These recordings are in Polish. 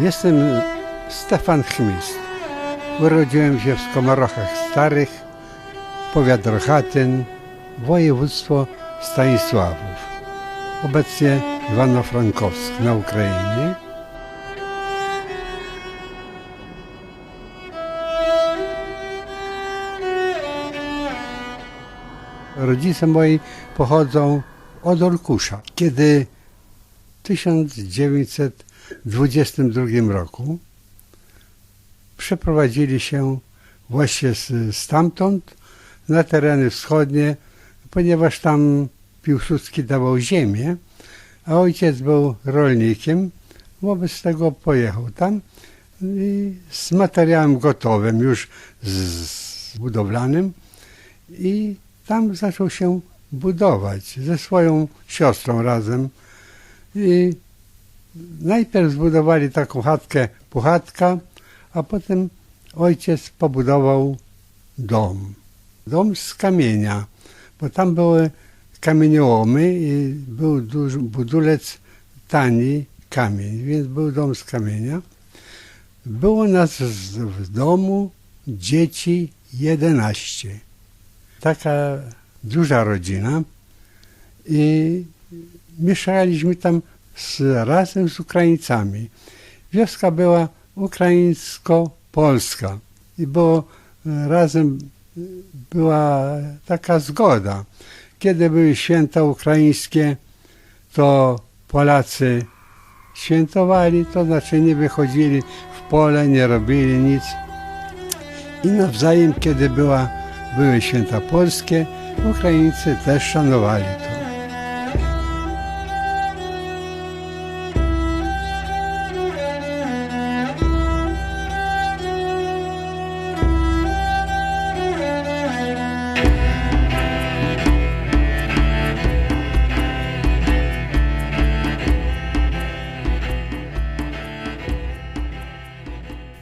Jestem Stefan Chmist. Urodziłem się w Skomorochach Starych, powiat Rochatyn, województwo Stanisławów. Obecnie Iwano-Frankowsk na Ukrainie. Rodzice moi pochodzą od Orkusza. Kiedy w 1922 roku przeprowadzili się właśnie stamtąd na tereny wschodnie, ponieważ tam Piłsudski dawał ziemię, a ojciec był rolnikiem, wobec tego pojechał tam i z materiałem gotowym, już z, z budowlanym i tam zaczął się budować ze swoją siostrą razem. I najpierw zbudowali taką chatkę, puchatka, a potem ojciec pobudował dom. Dom z kamienia, bo tam były kamieniołomy i był duży budulec tani kamień, więc był dom z kamienia. Było nas w domu dzieci 11 taka duża rodzina i mieszkaliśmy tam z, razem z Ukraińcami. Wioska była ukraińsko-polska i e, razem była taka zgoda. Kiedy były święta ukraińskie, to Polacy świętowali, to znaczy nie wychodzili w pole, nie robili nic. I nawzajem, kiedy była, były święta polskie, Ukraińcy też szanowali to.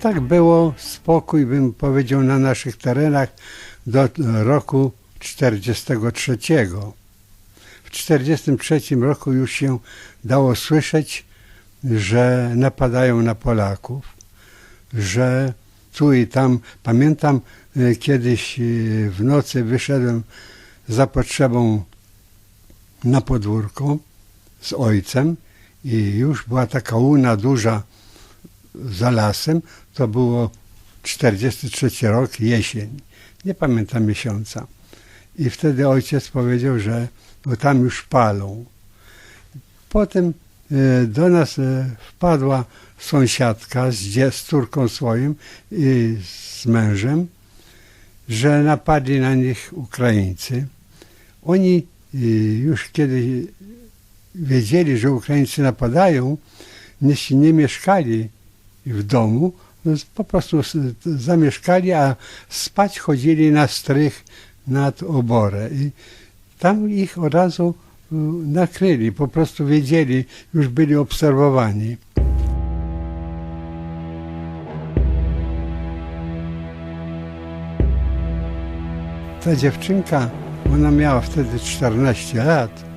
Tak było spokój, bym powiedział, na naszych terenach do roku 43. W 43 roku już się dało słyszeć, że napadają na Polaków, że tu i tam, pamiętam e, kiedyś e, w nocy wyszedłem za potrzebą na podwórko z ojcem i już była taka łuna duża za lasem, to było 43 rok, jesień. Nie pamiętam miesiąca. I wtedy ojciec powiedział, że bo tam już palą. Potem e, do nas e, wpadła sąsiadka z, z córką swoim i z mężem, że napadli na nich Ukraińcy. Oni e, już kiedy wiedzieli, że Ukraińcy napadają, nie, nie mieszkali w domu, no, po prostu zamieszkali, a spać chodzili na strych nad oborę. I tam ich od razu y, nakryli, po prostu wiedzieli, już byli obserwowani. Ta dziewczynka, ona miała wtedy 14 lat,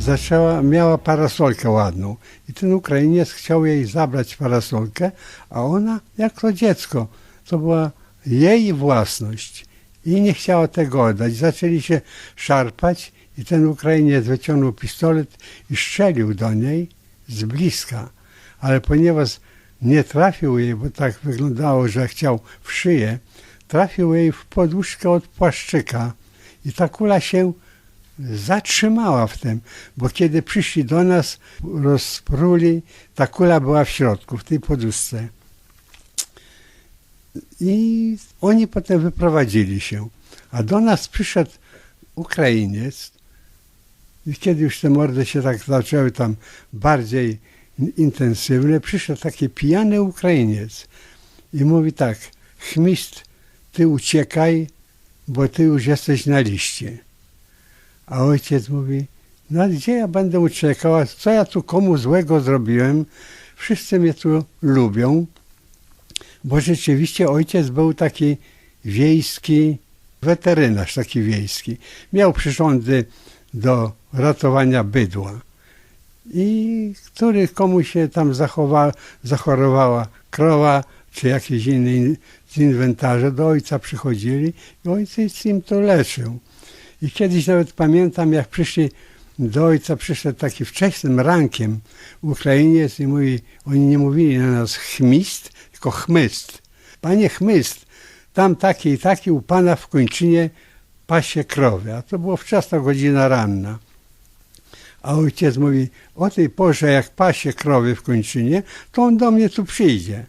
zaczęła, miała parasolkę ładną i ten Ukrainiec chciał jej zabrać parasolkę, a ona, jak to dziecko, to była jej własność i nie chciała tego oddać. Zaczęli się szarpać i ten Ukrainiec wyciągnął pistolet i strzelił do niej z bliska, ale ponieważ nie trafił jej, bo tak wyglądało, że chciał w szyję, trafił jej w poduszkę od płaszczyka i ta kula się zatrzymała w tym, bo kiedy przyszli do nas, rozpruli, ta kula była w środku, w tej poduszce. I oni potem wyprowadzili się. A do nas przyszedł Ukrainiec i kiedy już te mordy się tak zaczęły tam bardziej intensywne, przyszedł taki pijany Ukrainiec i mówi tak, chmist, ty uciekaj, bo ty już jesteś na liście. A ojciec mówi, no ale gdzie ja będę uciekał, a co ja tu komu złego zrobiłem? Wszyscy mnie tu lubią, bo rzeczywiście ojciec był taki wiejski weterynarz, taki wiejski. Miał przyrządy do ratowania bydła. i który komu się tam zachowa, zachorowała krowa czy jakieś inne in- z inwentarza, do ojca przychodzili i ojciec im to leczył. I kiedyś nawet pamiętam, jak przyszli do ojca, przyszedł taki wczesnym rankiem Ukrainiec i mówi, oni nie mówili na nas chmist, tylko chmyst. Panie chmyst, tam taki i taki u pana w kończynie pasie krowy, a to było wczesna godzina ranna. A ojciec mówi, o tej porze jak pasie krowy w kończynie, to on do mnie tu przyjdzie,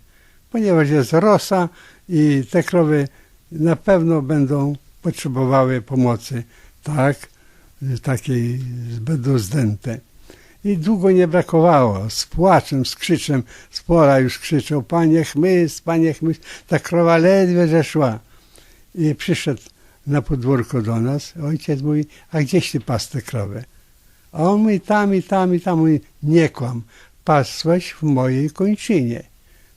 ponieważ jest rosa i te krowy na pewno będą potrzebowały pomocy, tak, takiej zdęte. I długo nie brakowało, z płaczem, z krzyczem, z pola już krzyczał, panie chmyst, panie chmyst, ta krowa ledwie zeszła. I przyszedł na podwórko do nas, ojciec mówi, a gdzieś ty pas tę krowę? A on mówi, tam i tam i tam, mówi, nie kłam, pasłeś w mojej kończynie,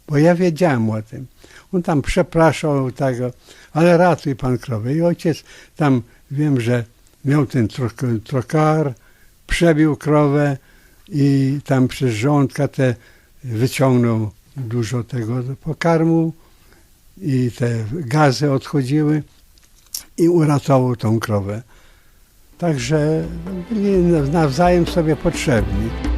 bo ja wiedziałem o tym. On tam przepraszał tego, ale ratuj pan krowę. I ojciec tam, wiem, że miał ten tro- trokar, przebił krowę i tam przez żołądka te wyciągnął dużo tego pokarmu i te gazy odchodziły i uratował tą krowę. Także byli nawzajem sobie potrzebni.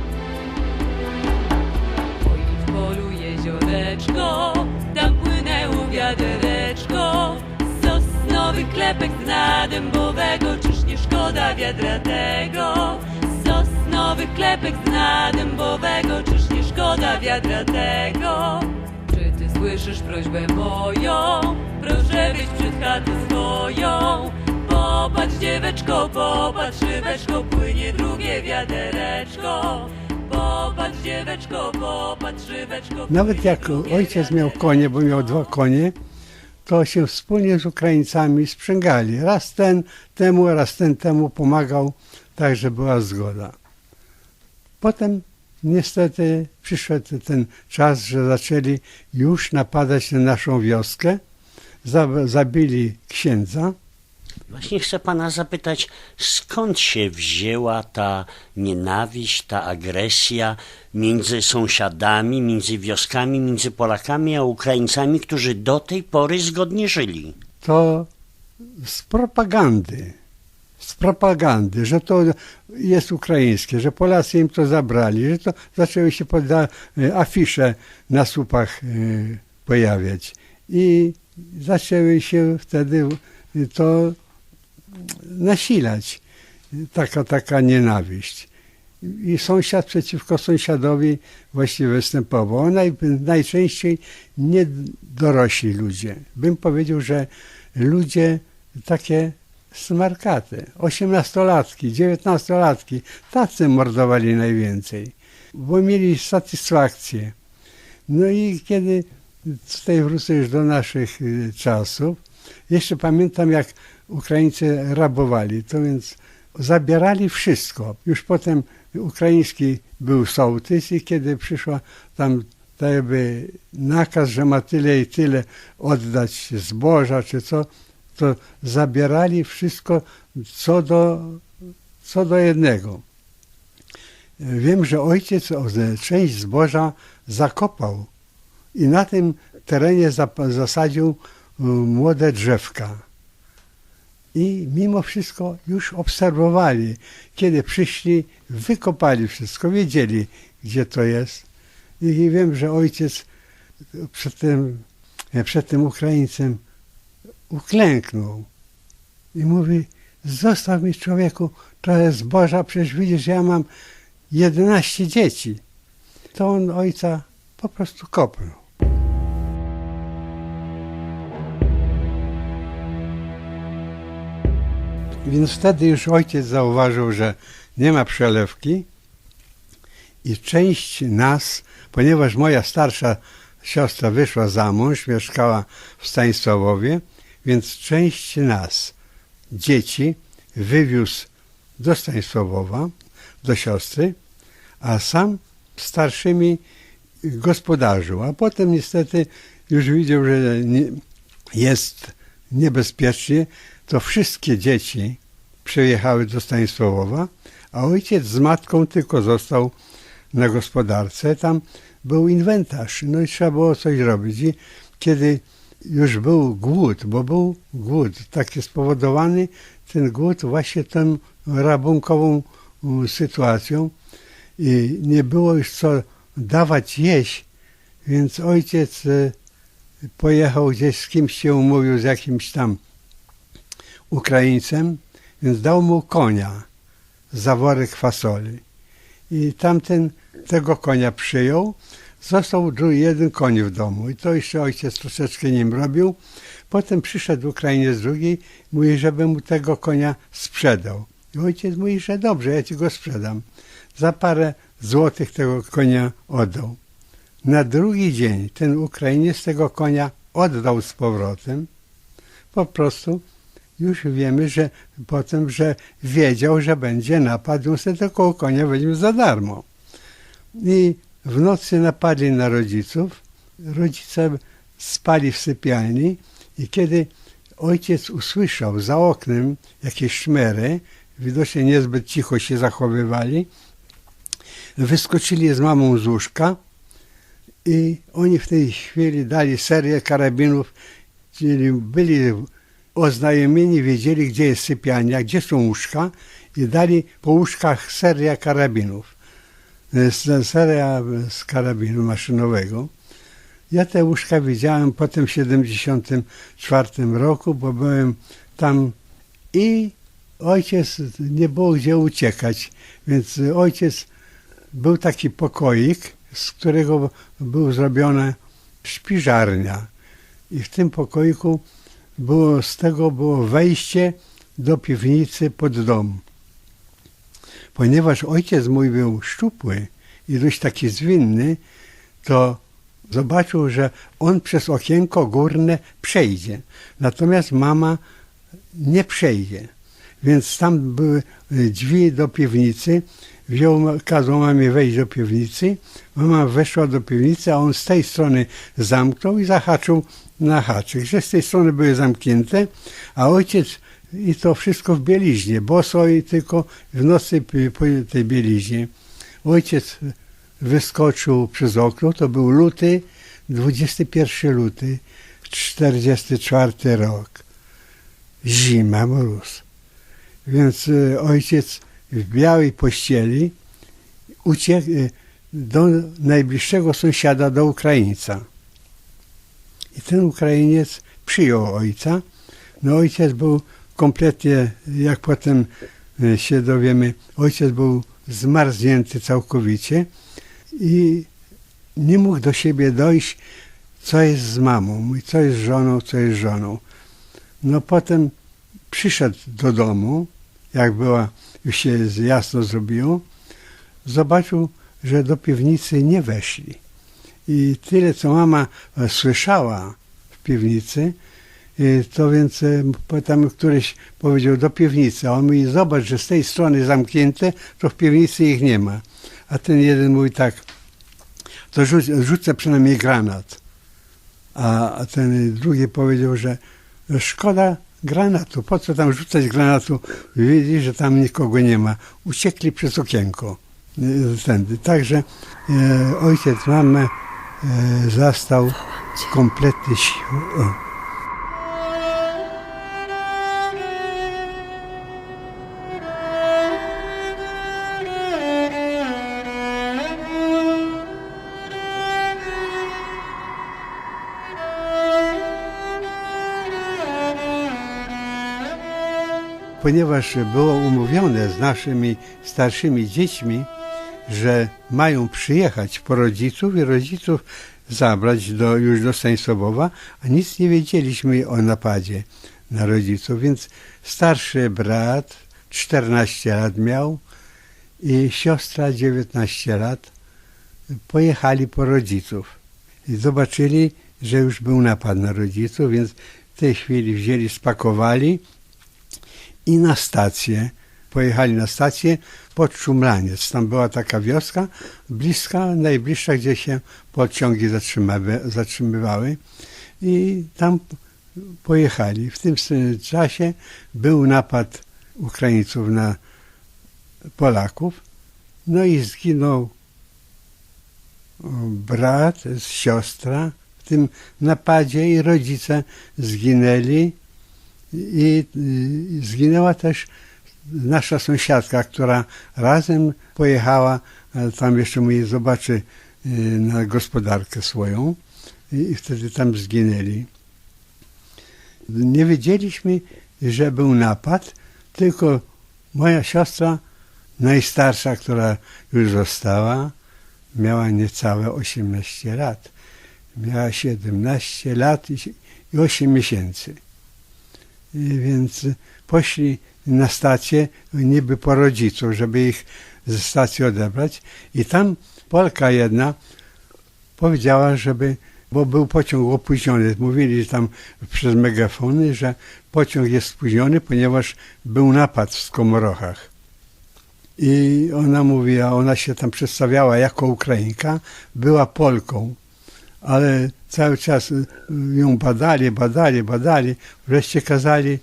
Dębowego, czyż nie szkoda wiadra tego? Sosnowy klepek z dna dębowego, czyż nie szkoda wiadra tego? Czy ty słyszysz prośbę moją? Proszę wyjść przed chatę swoją. Popatrz dzieweczko, popatrz rybeczko, płynie drugie wiadereczko. Popatrz dzieweczko, popatrz rybeczko. Nawet jak ojciec miał konie, bo miał dwa konie, to się wspólnie z Ukraińcami sprzęgali. Raz ten temu, raz ten temu pomagał, tak że była zgoda. Potem niestety przyszedł ten czas, że zaczęli już napadać na naszą wioskę. Za- Zabili księdza. Właśnie chcę pana zapytać, skąd się wzięła ta nienawiść, ta agresja między sąsiadami, między wioskami, między Polakami a Ukraińcami, którzy do tej pory zgodnie żyli? to z propagandy, z propagandy, że to jest ukraińskie, że Polacy im to zabrali, że to zaczęły się poda- afisze na słupach e, pojawiać i zaczęły się wtedy to nasilać, taka, taka nienawiść. I sąsiad przeciwko sąsiadowi właściwie występował. Naj, najczęściej nie dorośli ludzie. Bym powiedział, że ludzie takie smarkaty, osiemnastolatki, dziewiętnastolatki, tacy mordowali najwięcej, bo mieli satysfakcję. No i kiedy tutaj wrócę już do naszych y, czasów, jeszcze pamiętam jak Ukraińcy rabowali, to więc zabierali wszystko. Już potem ukraiński był sołtys i kiedy przyszła tam tak jakby nakaz, że ma tyle i tyle oddać zboża czy co, to zabierali wszystko co do, co do jednego. Wiem, że ojciec część zboża zakopał i na tym terenie zasadził y, młode drzewka. I mimo wszystko już obserwowali. Kiedy przyszli, wykopali wszystko, wiedzieli, gdzie to jest. I wiem, że ojciec przed tym, przed tym Ukraińcem uklęknął i mówi, zostaw mi człowieku trochę zboża, przecież widzisz, ja mam 11 dzieci. To on ojca po prostu kopnął. Więc wtedy już ojciec zauważył, że nie ma przelewki i część nas, ponieważ moja starsza siostra wyszła za mąż, mieszkała w Stanisławowie, więc część nas, dzieci, wywiózł do Stanisławowa, do siostry, a sam starszymi gospodarzył. A potem niestety już widział, że jest niebezpiecznie, to wszystkie dzieci przyjechały do Stanisławowa, a ojciec z matką tylko został na gospodarce. Tam był inwentarz, no i trzeba było coś robić. I kiedy już był głód, bo był głód taki spowodowany, ten głód właśnie tą rabunkową sytuacją i nie było już co dawać jeść, więc ojciec e, pojechał gdzieś z kimś się umówił z jakimś tam Ukraińcem, więc dał mu konia za worek fasoli. I tamten tego konia przyjął, został dru- jeden koń w domu i to jeszcze ojciec troszeczkę nim robił. Potem przyszedł Ukrainiec drugi, mówi, żeby mu tego konia sprzedał. I ojciec mówi, że dobrze, ja ci go sprzedam. Za parę złotych tego konia oddał. Na drugi dzień ten Ukrainiec tego konia oddał z powrotem. Po prostu już wiemy, że potem, że wiedział, że będzie napad, sobie tego konia weźmie za darmo. I w nocy napadli na rodziców. Rodzice spali w sypialni i kiedy ojciec usłyszał za oknem jakieś szmery, widocznie niezbyt cicho się zachowywali, wyskoczyli z mamą z łóżka i oni w tej chwili dali serię karabinów, czyli byli oznajomieni, wiedzieli, gdzie jest sypialnia, gdzie są łóżka i dali po łóżkach seria karabinów. S- Seria z karabinu maszynowego. Ja te łóżka widziałem potem w 74 roku, bo byłem tam i ojciec nie było gdzie uciekać, więc ojciec był taki pokoik, z którego był zrobiona śpiżarnia. I w tym pokoiku było, z tego było wejście do piwnicy pod dom. Ponieważ ojciec mój był szczupły i dość taki zwinny, to zobaczył, że on przez okienko górne przejdzie. Natomiast mama nie przejdzie. Więc tam były drzwi do piwnicy. Wziął, kazał mamie wejść do piwnicy. Mama weszła do piwnicy, a on z tej strony zamknął i zahaczył na haczyk, że z tej strony były zamknięte, a ojciec i to wszystko w bieliźnie, boso i tylko w nocy po tej bieliźnie. Ojciec wyskoczył przez okno, to był luty, 21 luty, 44 rok. Zima, mróz. Więc e, ojciec w białej pościeli uciekł e, do najbliższego sąsiada, do Ukraińca. I ten Ukrainiec przyjął ojca. No ojciec był kompletnie, jak potem e, się dowiemy, ojciec był zmarznięty całkowicie i nie mógł do siebie dojść, co jest z mamą, co jest z żoną, co jest z żoną. No potem przyszedł do domu, jak była, już się jasno zrobiło, zobaczył, że do piwnicy nie weszli. I tyle, co mama e, słyszała w piwnicy, e, to więc e, potem któryś powiedział do piwnicy, a on mówi, zobacz, że z tej strony zamknięte, to w piwnicy ich nie ma. A ten jeden mówi tak, to rzuć, rzucę przynajmniej granat. A a ten drugi powiedział, że szkoda granatu, po co tam rzucać granatu, widzi, że tam nikogo nie ma. Uciekli przez okienko y, tędy. Także e, ojciec mamę e, zastał kompletnie sił. Ponieważ było umówione z naszymi starszymi dziećmi, że mają przyjechać po rodziców i rodziców zabrać do, już do Stanisławowa, a nic nie wiedzieliśmy o napadzie na rodziców, więc starszy brat 14 lat miał i siostra 19 lat pojechali po rodziców i zobaczyli, że już był napad na rodziców, więc w tej chwili wzięli, spakowali i na stację. Pojechali na stację pod Szumlaniec. Tam była taka wioska bliska, najbliższa, gdzie się pociągi zatrzymywały. I tam pojechali. W tym czasie był napad Ukraińców na Polaków. No i zginął brat, siostra w tym napadzie i rodzice zginęli. I, zginęła też nasza sąsiadka, która razem pojechała, tam jeszcze mój zobaczy y, na gospodarkę swoją i, wtedy tam zginęli. Nie wiedzieliśmy, że był napad, tylko moja siostra najstarsza, która już została, miała niecałe 18 lat. Miała 17 lat i 8 miesięcy. I Więc poszli na stację niby po rodziców, żeby ich ze stacji odebrać. I tam Polka jedna powiedziała, żeby, bo był pociąg opóźniony. Mówili tam przez megafony, że pociąg jest spóźniony, ponieważ był napad w Skomorochach. I ona mówiła, ona się tam przedstawiała jako Ukrainka, była Polką, ale cały czas ją badali, badali, badali, wreszcie kazali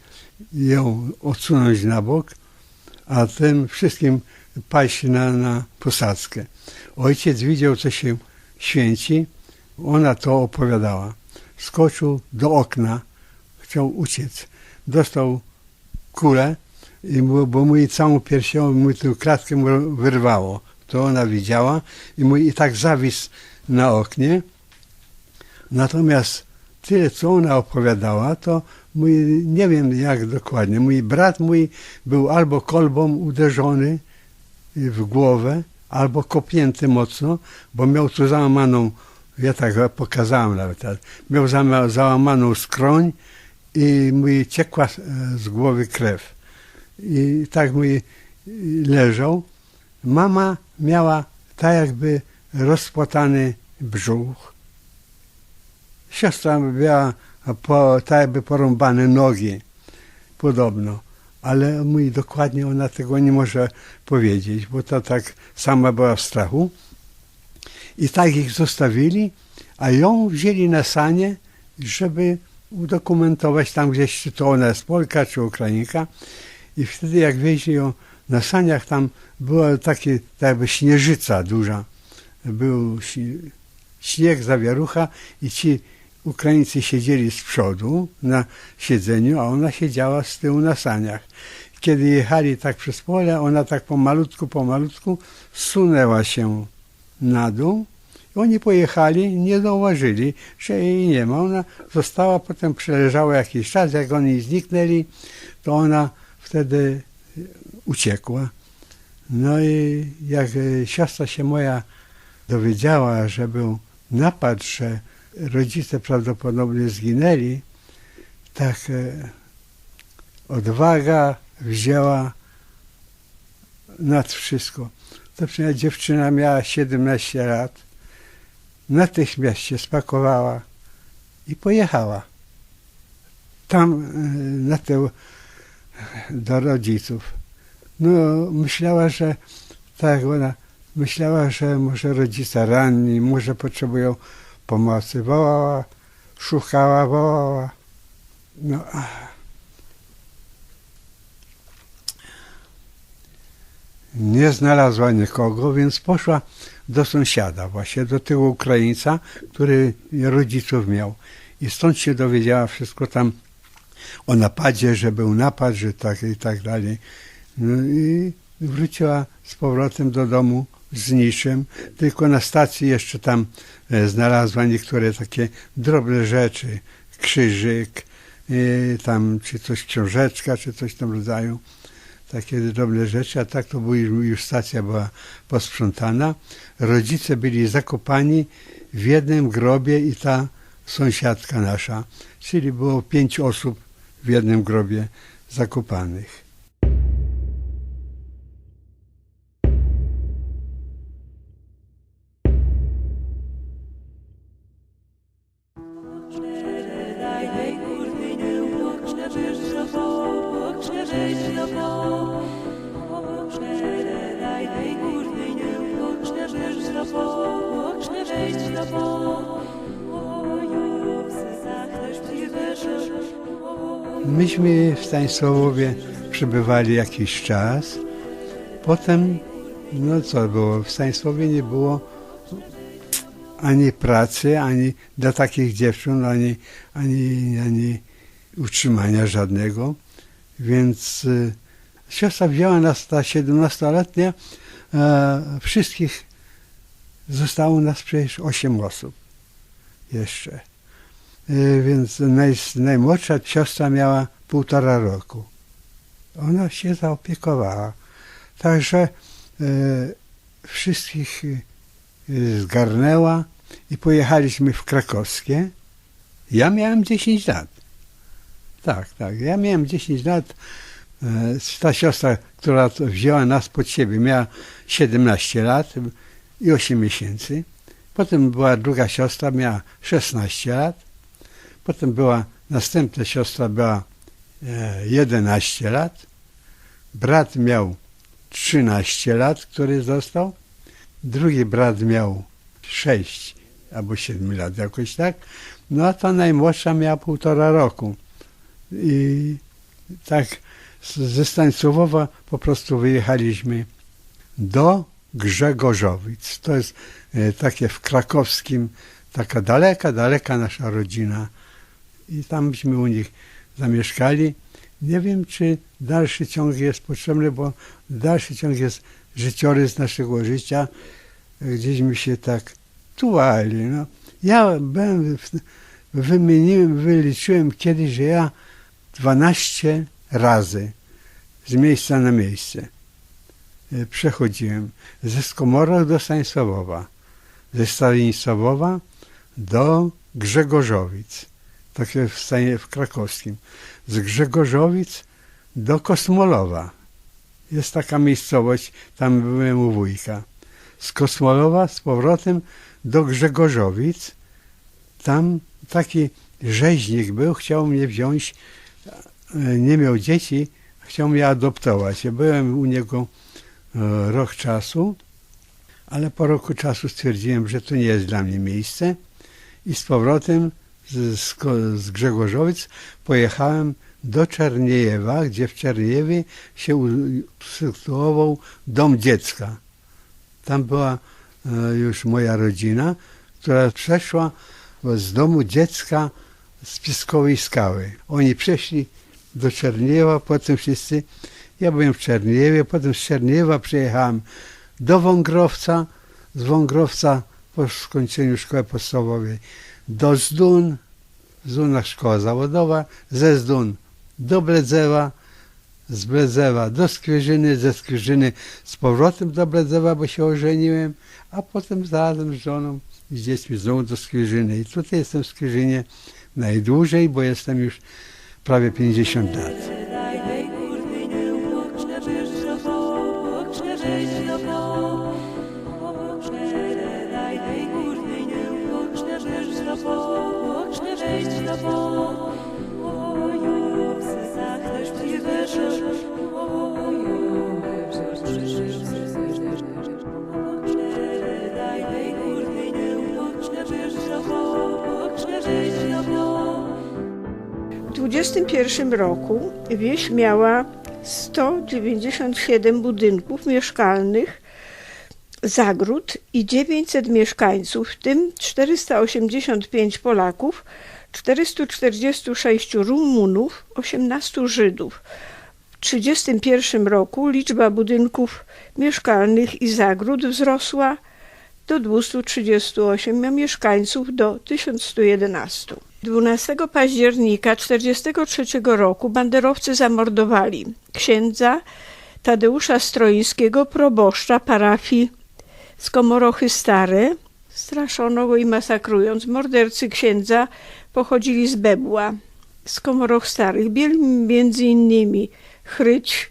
ją odsunąć na bok, a tym wszystkim paść na, na posadzkę. Ojciec widział, co się święci, ona to opowiadała. Skoczył do okna, chciał uciec. Dostał kulę, i bo mu całą piersią, mu tę klatkę mu wyrwało. To ona widziała i mu i tak zawisł na oknie. Natomiast tyle, co ona opowiadała, to mój, nie wiem jak dokładnie, mój brat mój był albo kolbą uderzony w głowę, albo kopnięty mocno, bo miał tu załamaną, ja tak pokazałem nawet, miał załamaną skroń i mój ciekła z głowy krew. I tak mój leżał. Mama miała tak jakby rozpłatany brzuch. Siostra miała po, tak jakby porąbane nogi, podobno. Ale mój dokładnie ona tego nie może powiedzieć, bo to tak sama była w strachu. I tak ich zostawili, a ją wzięli na sanie, żeby udokumentować tam gdzieś, czy to ona jest Polka, czy Ukrainka. I wtedy jak wieźli ją na saniach, tam była takie, tak jakby śnieżyca duża. Był śnieg, zawierucha i ci Ukraińcy siedzieli z przodu na siedzeniu, a ona siedziała z tyłu na saniach. Kiedy jechali tak przez pole, ona tak pomalutku, pomalutku zsunęła się na dół. Oni pojechali, nie zauważyli, że jej nie ma. Ona została, potem przeleżała jakiś czas, jak oni zniknęli, to ona wtedy uciekła. No i jak siostra się moja dowiedziała, że był napad, że rodzice prawdopodobnie zginęli, tak e, odwaga wzięła nad wszystko. To przynajmniej dziewczyna miała 17 lat, natychmiast się spakowała i pojechała. Tam e, na tę do rodziców. No, myślała, że tak, ona myślała, że może rodzice ranni, może potrzebują pomocy. Wołała, szukała, wołała. No, nie znalazła nikogo, więc poszła do sąsiada, właśnie do tego Ukraińca, który rodziców miał. I stąd się dowiedziała wszystko tam o napadzie, że był napad, że tak i tak dalej. No i wróciła z powrotem do domu z niczym, tylko na stacji jeszcze tam e, znalazła niektóre takie drobne rzeczy, krzyżyk, e, tam czy coś książeczka, czy coś w tym rodzaju, takie drobne rzeczy, a tak to był, już już stacja była posprzątana. Rodzice byli zakopani w jednym grobie i ta sąsiadka nasza, czyli było pięć osób w jednym grobie zakopanych. Myśmy w Stanisławowie przebywali jakiś czas Potem, no co było, w Stanisławie nie było ani pracy, ani dla takich dziewcząt, ani, ani, ani utrzymania żadnego. Więc y, siostra wzięła nas, ta 17-letnia, e, wszystkich, zostało nas przecież 8 osób jeszcze. Y, więc naj, najmłodsza siostra miała półtora roku. Ona się zaopiekowała. Także e, wszystkich e, zgarnęła i pojechaliśmy w Krakowskie. Ja miałem 10 lat. Tak, tak. Ja miałem 10 lat. Ta siostra, która wzięła nas pod siebie, miała 17 lat i 8 miesięcy. Potem była druga siostra, miała 16 lat. Potem była następna siostra, była e, 11 lat. Brat miał 13 lat, który został. Drugi brat miał 6 albo 7 lat, jakoś tak. No a ta najmłodsza miała półtora roku. I tak ze Stanisławowa po prostu wyjechaliśmy do Grzegorzowic. To jest e, takie w krakowskim, taka daleka, daleka nasza rodzina. I tamśmy u nich zamieszkali. Nie wiem, czy dalszy ciąg jest potrzebny, bo dalszy ciąg jest życiorys naszego życia. Gdzieśmy się tak tuwali. No. Ja byłem, wymieniłem, wyliczyłem kiedyś, że ja 12 razy z miejsca na miejsce e, przechodziłem. Ze Skomorach do Stanisławowa, ze Stanisławowa do Grzegorzowic, takie w, stanie, w krakowskim. Z Grzegorzowic do Kosmolowa. Jest taka miejscowość, tam byłem u wujka. Z Kosmolowa z powrotem do Grzegorzowic. Tam taki rzeźnik był, chciał mnie wziąć, e, nie miał dzieci, chciał mnie adoptować. Ja byłem u niego e, rok czasu, ale po roku czasu stwierdziłem, że to nie jest dla mnie miejsce i z powrotem z, z, Grzegorzowic pojechałem do Czerniejewa, gdzie w Czerniejewie się usytuował dom dziecka. Tam była e, już moja rodzina, która przeszła z domu dziecka z Piskowej Skały. Oni przeszli do Czerniejewa, potem wszyscy, ja byłem w Czerniejewie, potem z Czerniejewa przyjechałem do Wągrowca, z Wągrowca po skończeniu szkoły podstawowej do Zdun, Zduna szkoła zawodowa, ze Zdun do Bledzewa, z Bledzewa do Skwierzyny, ze Skwierzyny z powrotem do Bledzewa, bo się ożeniłem, a potem razem z żoną i z dziećmi znowu do Skwierzyny. I tutaj jestem w Skwierzynie najdłużej, bo jestem już prawie 50 lat. W 21 roku wieś miała 197 budynków mieszkalnych, zagród i 900 mieszkańców, w tym 485 Polaków, 446 Rumunów, 18 Żydów. W 1931 roku liczba budynków mieszkalnych i zagród wzrosła do 238, a mieszkańców do 1111. 12 października 1943 roku banderowcy zamordowali księdza Tadeusza Stroińskiego, proboszcza parafii Skomorochy Stare. Straszono go i masakrując. Mordercy księdza pochodzili z Bebła, z Komoroch Starych. Między innymi Chryć,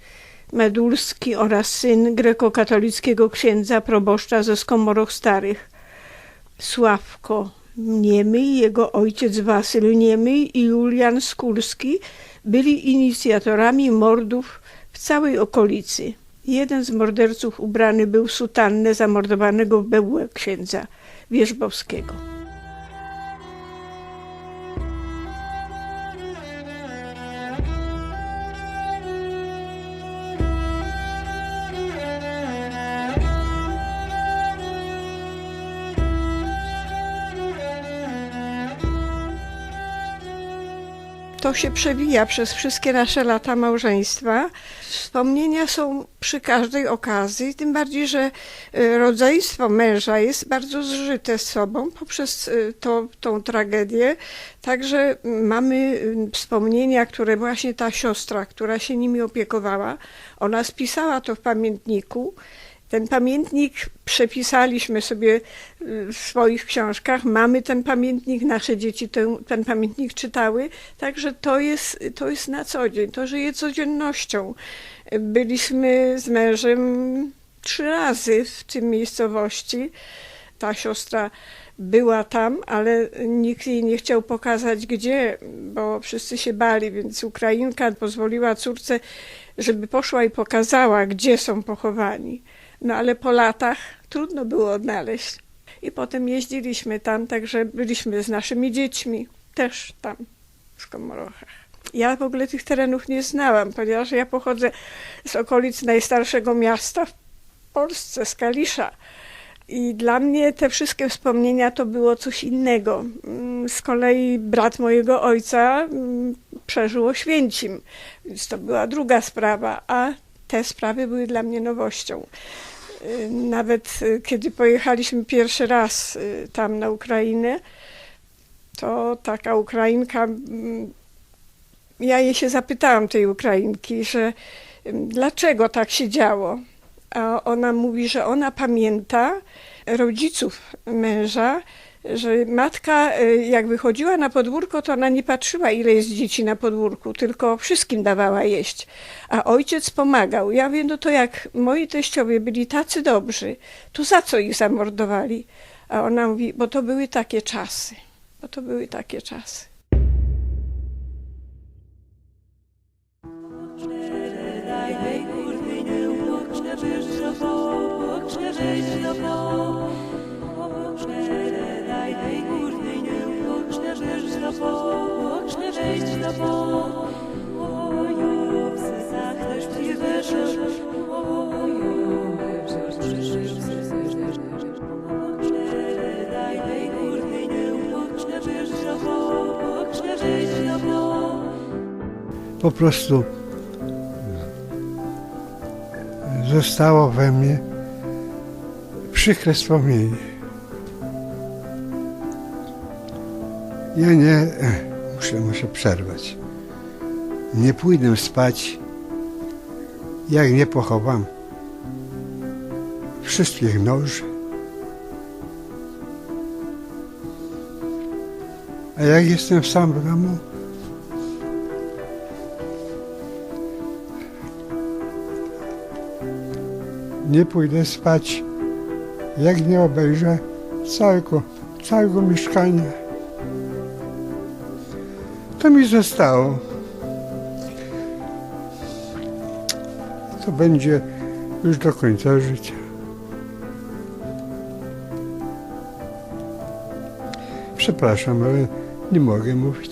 Medulski oraz syn grekokatolickiego księdza proboszcza ze Skomoroch Starych, Sławko Niemy, jego ojciec Wasyl Niemy i Julian Skulski byli inicjatorami mordów w całej okolicy. Jeden z morderców ubrany był w sutannę zamordowanego w Bełłę księdza Wierzbowskiego. To się przewija przez wszystkie nasze lata małżeństwa. Wspomnienia są przy każdej okazji, tym bardziej, że y, rodzeństwo męża jest bardzo zżyte z sobą poprzez y, to, tą tragedię. Także mamy y, wspomnienia, które właśnie ta siostra, która się nimi opiekowała, ona spisała to w pamiętniku. Ten pamiętnik przepisaliśmy sobie y, w swoich książkach. Mamy ten pamiętnik, nasze dzieci ten, ten pamiętnik czytały. Także to jest, to jest na co dzień, to żyje codziennością. Byliśmy z mężem trzy razy w tym miejscowości. Ta siostra była tam, ale nikt jej nie chciał pokazać gdzie, bo wszyscy się bali, więc Ukrainka pozwoliła córce, żeby poszła i pokazała, gdzie są pochowani. No ale po latach trudno było odnaleźć. I potem jeździliśmy tam, także byliśmy z naszymi dziećmi też tam w Komorochach. Ja w ogóle tych terenów nie znałam, ponieważ ja pochodzę z okolic najstarszego miasta w Polsce, z Kalisza. I dla mnie te wszystkie wspomnienia to było coś innego. Mm, Z kolei brat mojego ojca mm, przeżył Oświęcim, więc to była druga sprawa, a te sprawy były dla mnie nowością. Y, Nawet y, kiedy pojechaliśmy pierwszy raz y, tam na Ukrainę, to taka Ukrainka, ja jej się zapytałam, tej Ukrainki, że dlaczego tak się działo. A ona mówi, że ona pamięta rodziców męża, że matka y, jak wychodziła na podwórko, to ona nie patrzyła, ile jest dzieci na podwórku, tylko wszystkim dawała jeść. A ojciec pomagał. Ja wiem, no to jak moi teściowie byli tacy dobrzy, to za co ich zamordowali? A ona mówi, bo to były takie czasy. Bo to były takie czasy. Po prostu zostało we mnie przykre wspomnienie. Ja nie, muszę, muszę przerwać. Nie pójdę spać, jak nie pochowam wszystkich noży. A jak jestem sam w domu, nie pójdę spać, jak nie obejrzę całego, całego mieszkania. To mi zostało. To będzie już do końca życia. Przepraszam, ale nie mogę mówić.